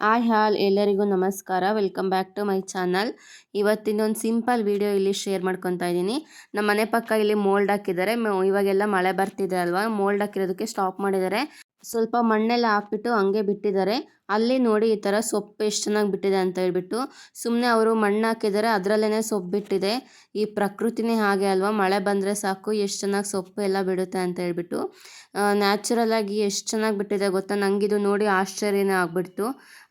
Hi all ಎಲ್ಲರಿಗೂ ನಮಸ್ಕಾರ. Welcome back to my channel ಇವತ್ತಿನೊಂದು simple video ಇಲ್ಲಿ ಶೇರ್ ಮಾಡ್ಕೊತಾ ಇದ್ದೀನಿ. ನಮ್ಮ ಮನೆ ಪಕ್ಕ ಇಲ್ಲಿ ಮೋಲ್ಡ್ ಹಾಕಿದ್ದಾರೆ. ಇವಾಗೆಲ್ಲ ಮಳೆ ಬರ್ತಿದೆ ಅಲ್ವಾ? ಮೋಲ್ಡ್ ಹಾಕಿರೋದಕ್ಕೆ ಸ್ಟಾಪ್ ಮಾಡಿದ್ದಾರೆ. ಸ್ವಲ್ಪ ಮಣ್ಣೆಲ್ಲ ಹಾಕ್ಬಿಟ್ಟು ಹಂಗೆ ಬಿಟ್ಟಿದ್ದಾರೆ. ಅಲ್ಲಿ ನೋಡಿ ಈ ಥರ ಸೊಪ್ಪು ಎಷ್ಟು ಚೆನ್ನಾಗಿ ಬಿಟ್ಟಿದೆ ಅಂತ ಹೇಳ್ಬಿಟ್ಟು ಸುಮ್ಮನೆ ಅವರು ಮಣ್ಣು ಹಾಕಿದ್ದಾರೆ ಅದರಲ್ಲೇ ಸೊಪ್ಪು ಬಿಟ್ಟಿದೆ. ಈ ಪ್ರಕೃತಿನೇ ಹಾಗೆ ಅಲ್ವಾ? ಮಳೆ ಬಂದರೆ ಸಾಕು, ಎಷ್ಟು ಚೆನ್ನಾಗಿ ಸೊಪ್ಪು ಎಲ್ಲ ಬಿಡುತ್ತೆ ಅಂತ ಹೇಳ್ಬಿಟ್ಟು ನ್ಯಾಚುರಲ್ಲಾಗಿ ಎಷ್ಟು ಚೆನ್ನಾಗಿ ಬಿಟ್ಟಿದೆ ಗೊತ್ತಾ? ನನಗಿದು ನೋಡಿ ಆಶ್ಚರ್ಯನೇ ಆಗಿಬಿಡ್ತು.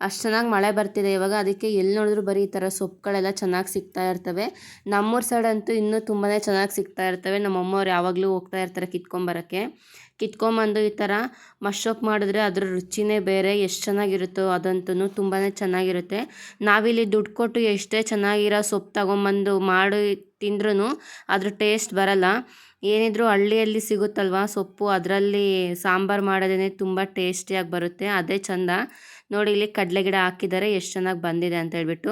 ಅಷ್ಟು ಚೆನ್ನಾಗಿ ಮಳೆ ಬರ್ತಿದೆ ಇವಾಗ, ಅದಕ್ಕೆ ಎಲ್ಲಿ ನೋಡಿದ್ರು ಬರೀ ಈ ಥರ ಸೊಪ್ಪುಗಳೆಲ್ಲ ಚೆನ್ನಾಗಿ ಸಿಗ್ತಾ ಇರ್ತವೆ. ನಮ್ಮೂರ ಸೈಡ್ ಅಂತೂ ಇನ್ನೂ ತುಂಬಾ ಚೆನ್ನಾಗಿ ಸಿಗ್ತಾ ಇರ್ತವೆ. ನಮ್ಮ ಅಮ್ಮವ್ರು ಯಾವಾಗಲೂ ಹೋಗ್ತಾ ಇರ್ತಾರೆ ಕಿತ್ಕೊಂಬರೋಕ್ಕೆ ಕಿತ್ಕೊಂಬಂದು ಈ ಥರ ಮಶಪ್ ಮಾಡಿದ್ರೆ ಅದರ ರುಚಿನೇ ಬೇರೆ, ಎಷ್ಟು ಚೆನ್ನಾಗಿರುತ್ತೋ. ಅದಂತೂ ತುಂಬಾ ಚೆನ್ನಾಗಿರುತ್ತೆ. ನಾವಿಲ್ಲಿ ದುಡ್ಡು ಕೊಟ್ಟು ಎಷ್ಟೇ ಚೆನ್ನಾಗಿರೋ ಸೊಪ್ಪು ತಗೊಂಬಂದು ಮಾಡಿ ತಿಂದ್ರೂ ಅದ್ರ ಟೇಸ್ಟ್ ಬರಲ್ಲ. ಏನಿದ್ರೂ ಹಳ್ಳಿಯಲ್ಲಿ ಸಿಗುತ್ತಲ್ವ ಸೊಪ್ಪು? ಅದರಲ್ಲಿ ಸಾಂಬಾರು ಮಾಡೋದೇ ತುಂಬ ಟೇಸ್ಟಿಯಾಗಿ ಬರುತ್ತೆ. ಅದೇ ಚಂದ. ನೋಡಿ ಇಲ್ಲಿ ಕಡಲೆ ಗಿಡ ಹಾಕಿದ್ದಾರೆ. ಎಷ್ಟು ಚೆನ್ನಾಗಿ ಬಂದಿದೆ ಅಂತ ಹೇಳ್ಬಿಟ್ಟು.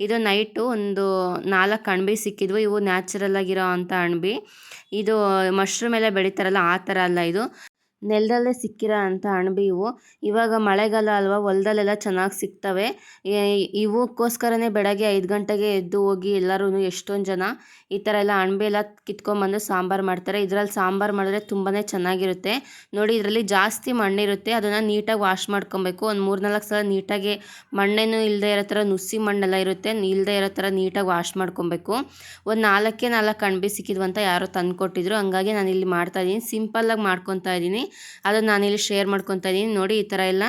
ಇದು ನೈಟು ಒಂದು ನಾಲ್ಕು ಅಣಬಿ ಸಿಕ್ಕಿದ್ವು. ಇವು ನ್ಯಾಚುರಲ್ ಆಗಿರೋ ಅಂಥ ಅಣಬಿ. ಇದು ಮಶ್ರೂಮ್ ಎಲ್ಲ ಬೆಳೀತಾರಲ್ಲ ಆ ಥರ ಅಲ್ಲ ಇದು. ನೆಲದಲ್ಲೇ ಸಿಕ್ಕಿರೋ ಅಂಥ ಅಣಬೆ ಇವು. ಇವಾಗ ಮಳೆಗಾಲ ಅಲ್ವಾ, ಹೊಲದಲ್ಲೆಲ್ಲ ಚೆನ್ನಾಗಿ ಸಿಗ್ತವೆ. ಇವಕ್ಕೋಸ್ಕರನೇ ಬೆಳಗ್ಗೆ ಐದು ಗಂಟೆಗೆ ಎದ್ದು ಹೋಗಿ ಎಲ್ಲರೂ ಎಷ್ಟೊಂದು ಜನ ಈ ಥರ ಎಲ್ಲ ಅಣಬೆ ಎಲ್ಲ ಕಿತ್ಕೊಂಬಂದು ಸಾಂಬಾರು ಮಾಡ್ತಾರೆ. ಇದರಲ್ಲಿ ಸಾಂಬಾರು ಮಾಡಿದ್ರೆ ತುಂಬಾ ಚೆನ್ನಾಗಿರುತ್ತೆ. ನೋಡಿ, ಇದರಲ್ಲಿ ಜಾಸ್ತಿ ಮಣ್ಣಿರುತ್ತೆ. ಅದನ್ನು ನೀಟಾಗಿ ವಾಶ್ ಮಾಡ್ಕೊಬೇಕು. ಒಂದು ಮೂರು ನಾಲ್ಕು ಸಲ ನೀಟಾಗಿ ಮಣ್ಣೇನು ಇಲ್ಲದೆ ಇರೋ ಥರ ನುಸಿ ಮಣ್ಣೆಲ್ಲ ಇರುತ್ತೆ. ಇಲ್ಲದೆ ಇರೋ ಥರ ನೀಟಾಗಿ ವಾಶ್ ಮಾಡ್ಕೊಬೇಕು. ಒಂದು ನಾಲ್ಕೇ ನಾಲ್ಕು ಅಣಬೆ ಸಿಕ್ಕಿದ್ವಂತ ಯಾರೋ ತಂದು ಕೊಟ್ಟಿದ್ರು ಹಂಗಾಗಿ ನಾನು ಇಲ್ಲಿ ಮಾಡ್ತಾಯಿದ್ದೀನಿ ಸಿಂಪಲ್ಲಾಗಿ ಮಾಡ್ಕೊತಾ ಇದ್ದೀನಿ ಅದನ್ನು ನಾನಿಲ್ಲಿ ಶೇರ್ ಮಾಡ್ಕೊತಾ ಇದ್ದೀನಿ ನೋಡಿ, ಈ ಥರ ಎಲ್ಲ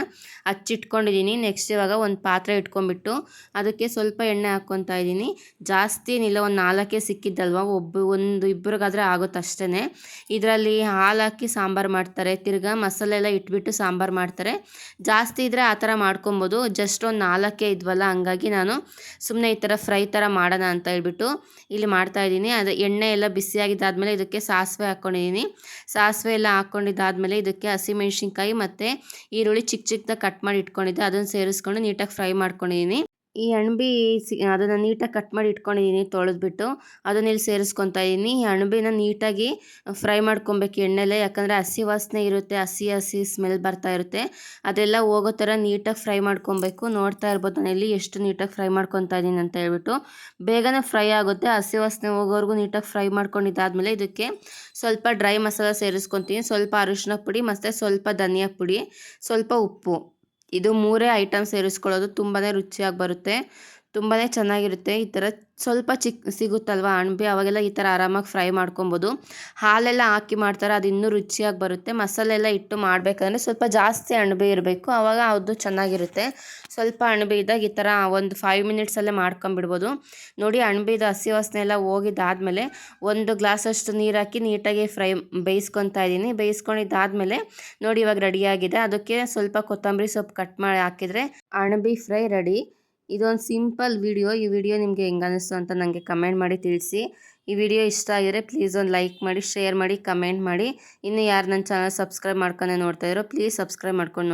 ಹಚ್ಚಿಟ್ಕೊಂಡಿದ್ದೀನಿ ನೆಕ್ಸ್ಟ್ ಇವಾಗ ಒಂದು ಪಾತ್ರೆ ಇಟ್ಕೊಂಡ್ಬಿಟ್ಟು ಅದಕ್ಕೆ ಸ್ವಲ್ಪ ಎಣ್ಣೆ ಹಾಕ್ಕೊತಾ ಇದ್ದೀನಿ ಜಾಸ್ತಿ ಏನಿಲ್ಲ ಒಂದು ನಾಲ್ಕೇ ಸಿಕ್ಕಿದ್ದಲ್ವ? ಒಬ್ಬ, ಒಂದು ಇಬ್ಬರಿಗಾದರೆ ಆಗುತ್ತೆ ಅಷ್ಟೇ ಇದರಲ್ಲಿ ಹಾಲು ಹಾಕಿ ಸಾಂಬಾರು ಮಾಡ್ತಾರೆ. ತಿರ್ಗಾ ಮಸಾಲೆ ಎಲ್ಲ ಇಟ್ಬಿಟ್ಟು ಸಾಂಬಾರು ಮಾಡ್ತಾರೆ. ಜಾಸ್ತಿ ಇದ್ದರೆ ಆ ಥರ ಮಾಡ್ಕೊಬೋದು. ಜಸ್ಟ್ ಒಂದು ನಾಲ್ಕೇ ಇದ್ವಲ್ಲ, ಹಂಗಾಗಿ ನಾನು ಸುಮ್ಮನೆ ಈ ಥರ ಫ್ರೈ ಥರ ಮಾಡೋಣ ಅಂತ ಹೇಳ್ಬಿಟ್ಟು ಇಲ್ಲಿ ಮಾಡ್ತಾಯಿದ್ದೀನಿ ಅದು ಎಣ್ಣೆ ಎಲ್ಲ ಬಿಸಿಯಾಗಿದ್ದಾದಮೇಲೆ ಇದಕ್ಕೆ ಸಾಸಿವೆ ಹಾಕ್ಕೊಂಡಿದ್ದೀನಿ ಸಾಸಿವೆ ಎಲ್ಲ ಹಾಕ್ಕೊಂಡಿದ್ದಾದಮೇಲೆ ಇದಕ್ಕೆ ಹಸಿಮೆಣ್ಸಿನ್ಕಾಯಿ ಮತ್ತು ಈರುಳ್ಳಿ ಚಿಕ್ಕ ಚಿಕ್ಕದಾಗಿ ಕಟ್ ಮಾಡಿ ಇಟ್ಕೊಂಡಿದ್ದೆ. ಅದನ್ನು ಸೇರಿಸ್ಕೊಂಡು ನೀಟಾಗಿ ಫ್ರೈ ಮಾಡ್ಕೊಂಡಿದ್ದೀನಿ ಈ ಅಣಬಿ ಸಿ, ಅದನ್ನು ನೀಟಾಗಿ ಕಟ್ ಮಾಡಿ ಇಟ್ಕೊಂಡಿದ್ದೀನಿ ತೊಳೆದ್ಬಿಟ್ಟು. ಅದನ್ನ ಇಲ್ಲಿ ಸೇರಿಸ್ಕೊತಾ ಇದ್ದೀನಿ ಈ ಅಣಬಿನ ನೀಟಾಗಿ ಫ್ರೈ ಮಾಡ್ಕೊಬೇಕು ಎಣ್ಣೆಲೆ. ಯಾಕಂದರೆ ಹಸಿ ವಾಸನೆ ಇರುತ್ತೆ, ಹಸಿ ಹಸಿ ಸ್ಮೆಲ್ ಬರ್ತಾ ಇರುತ್ತೆ. ಅದೆಲ್ಲ ಹೋಗೋ ಥರ ನೀಟಾಗಿ ಫ್ರೈ ಮಾಡ್ಕೊಬೇಕು. ನೋಡ್ತಾ ಇರ್ಬೋದು ನಾನು ಇಲ್ಲಿ ಎಷ್ಟು ನೀಟಾಗಿ ಫ್ರೈ ಮಾಡ್ಕೊತಾ ಇದ್ದೀನಿ ಅಂತ ಹೇಳ್ಬಿಟ್ಟು. ಬೇಗನೆ ಫ್ರೈ ಆಗುತ್ತೆ. ಹಸಿ ವಾಸನೆ ಹೋಗೋವರೆಗೂ ನೀಟಾಗಿ ಫ್ರೈ ಮಾಡ್ಕೊಂಡಿದ್ದಾದಮೇಲೆ ಇದಕ್ಕೆ ಸ್ವಲ್ಪ ಡ್ರೈ ಮಸಾಲ ಸೇರಿಸ್ಕೊತೀನಿ. ಸ್ವಲ್ಪ ಅರಿಶಿನ ಪುಡಿ ಮತ್ತು ಸ್ವಲ್ಪ ಧನಿಯಾ ಪುಡಿ, ಸ್ವಲ್ಪ ಉಪ್ಪು. ಇದು ಮೂರೇ ಐಟಮ್ ಸೇರಿಸ್ಕೊಳ್ಳೋದು ತುಂಬಾ ರುಚಿಯಾಗಿ ಬರುತ್ತೆ. ತುಂಬಾ ಚೆನ್ನಾಗಿರುತ್ತೆ. ಈ ಥರ ಸ್ವಲ್ಪ ಚಿಕ್ಕ ಸಿಗುತ್ತಲ್ವ ಅಣಬೆ? ಅವಾಗೆಲ್ಲ ಈ ಥರ ಆರಾಮಾಗಿ ಫ್ರೈ ಮಾಡ್ಕೊಬೋದು. ಹಾಲೆಲ್ಲ ಹಾಕಿ ಮಾಡ್ತಾರೆ, ಅದು ಇನ್ನೂ ರುಚಿಯಾಗಿ ಬರುತ್ತೆ. ಮಸಾಲೆ ಎಲ್ಲ ಇಟ್ಟು ಮಾಡಬೇಕಂದ್ರೆ ಸ್ವಲ್ಪ ಜಾಸ್ತಿ ಅಣಬೆ ಇರಬೇಕು. ಆವಾಗ ಅದು ಚೆನ್ನಾಗಿರುತ್ತೆ. ಸ್ವಲ್ಪ ಅಣಬೆ ಇದ್ದಾಗ ಈ ಥರ ಒಂದು ಫೈವ್ ಮಿನಿಟ್ಸಲ್ಲೇ ಮಾಡ್ಕೊಂಬಿಡ್ಬೋದು ನೋಡಿ ಅಣಬೆದು ಹಸಿ ವಾಸನೆ ಎಲ್ಲ ಹೋಗಿದ್ದಾದಮೇಲೆ ಒಂದು ಗ್ಲಾಸಷ್ಟು ನೀರು ಹಾಕಿ ನೀಟಾಗಿ ಫ್ರೈ ಬೇಯಿಸ್ಕೊತಾ ಇದ್ದೀನಿ. ಬೇಯಿಸ್ಕೊಂಡಿದ್ದಾದಮೇಲೆ ನೋಡಿ ಇವಾಗ ರೆಡಿಯಾಗಿದೆ ಅದಕ್ಕೆ ಸ್ವಲ್ಪ ಕೊತ್ತಂಬರಿ ಸೊಪ್ಪು ಕಟ್ ಮಾಡಿ ಹಾಕಿದರೆ ಅಣಬೆ ಫ್ರೈ ರೆಡಿ. ಇದೊಂದು ಸಿಂಪಲ್ ವಿಡಿಯೋ. ಈ ವಿಡಿಯೋ ನಿಮಗೆ ಹೆಂಗೆ ಅನ್ನಿಸ್ತು ಅಂತ ನನಗೆ ಕಮೆಂಟ್ ಮಾಡಿ ತಿಳಿಸಿ. ಈ ವಿಡಿಯೋ ಇಷ್ಟ ಆಗಿದ್ರೆ ಪ್ಲೀಸ್ ಒಂದು ಲೈಕ್ ಮಾಡಿ, ಶೇರ್ ಮಾಡಿ, ಕಮೆಂಟ್ ಮಾಡಿ. ಇನ್ನು ಯಾರು ನನ್ನ ಚಾನಲ್ ಸಬ್ಸ್ಕ್ರೈಬ್ ಮಾಡ್ಕೊಂಡೇ ನೋಡ್ತಾ ಇರೋ ಪ್ಲೀಸ್ ಸಬ್ಸ್ಕ್ರೈಬ್ ಮಾಡ್ಕೊಂಡು